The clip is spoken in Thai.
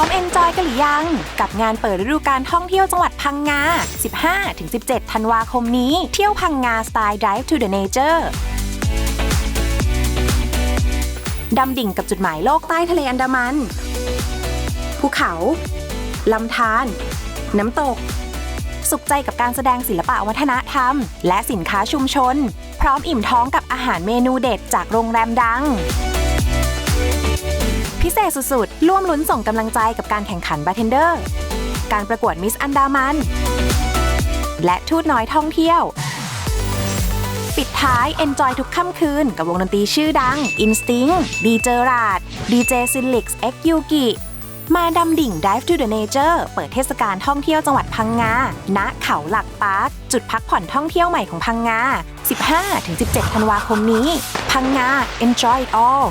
้อม Enjoy กันหรือยัง กับงานเปิดฤดูการท่องเที่ยวจังหวัดพังงา 15-17 ธันวาคมนี้ เที่ยวพังงาสไตล์ drive to the Nature ดำดิ่งกับจุดหมายโลกใต้ทะเลอันดามัน ภูเขา ลำธาร น้ำตก สุขใจกับการแสดงศิลปะวัฒนธรรม และสินค้าชุมชน พร้อมอิ่มท้องกับอาหารเมนูเด็ดจากโรงแรมดัง พิเศษสุดๆ ร่วมลุ้นส่งกำลังใจกับการแข่งขันบาร์เทนเดอร์ การประกวดมิสอันดามัน และทูตน้อยท่องเที่ยว ปิดท้าย Enjoy ทุกค่ำคืน กับวงดนตรีชื่อดัง Instinct ดีเจอราดดีเจซิลิกส์เอ็กยูกิมาดำดิ่ง Dive to the Nature เปิดเทศกาลท่องเที่ยวจังหวัดพังงา ณ เขาหลักปาร์ค จุดพักผ่อนท่องเที่ยวใหม่ของพังงา 15-17 ธันวาคมนี้ พังงา Enjoy it all